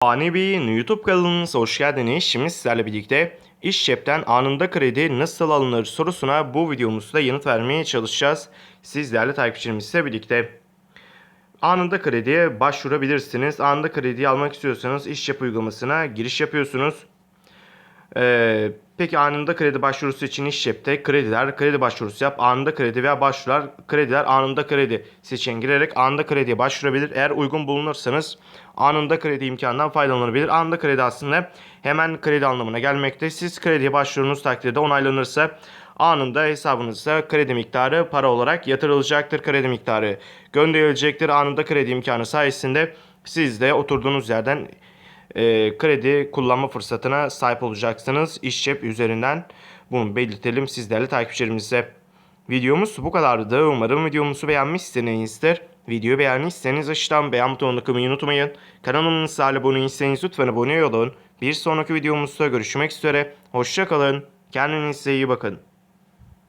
Ani YouTube kanalınıza hoş geldiniz. Şimdi sizlerle birlikte iş cepten anında kredi nasıl alınır sorusuna bu videomuzda yanıt vermeye çalışacağız. Sizlerle takipçilerimizle birlikte. Anında krediye başvurabilirsiniz. Anında krediyi almak istiyorsanız iş cep uygulamasına giriş yapıyorsunuz. Ee, peki anında kredi başvurusu için iş cepte krediler, kredi başvurusu yap, anında kredi veya başvurular, krediler, anında kredi seçeneğine girerek anında krediye başvurabilir. Eğer uygun bulunursanız anında kredi imkanından faydalanabilir. Anında kredi aslında hemen kredi anlamına gelmekte. Siz krediye başvurunuz takdirde onaylanırsa anında hesabınıza kredi miktarı para olarak yatırılacaktır. Kredi miktarı gönderilecektir. Anında kredi imkanı sayesinde siz de oturduğunuz yerden e, kredi kullanma fırsatına sahip olacaksınız. İş üzerinden bunu belirtelim sizlerle takipçilerimize. Videomuz bu kadardı. Umarım videomuzu beğenmişsinizdir. Videoyu beğendiyseniz aşağıdan beğen butonuna tıklamayı unutmayın. Kanalımıza abone değilseniz lütfen abone olun. Bir sonraki videomuzda görüşmek üzere. Hoşçakalın. Kendinize iyi bakın.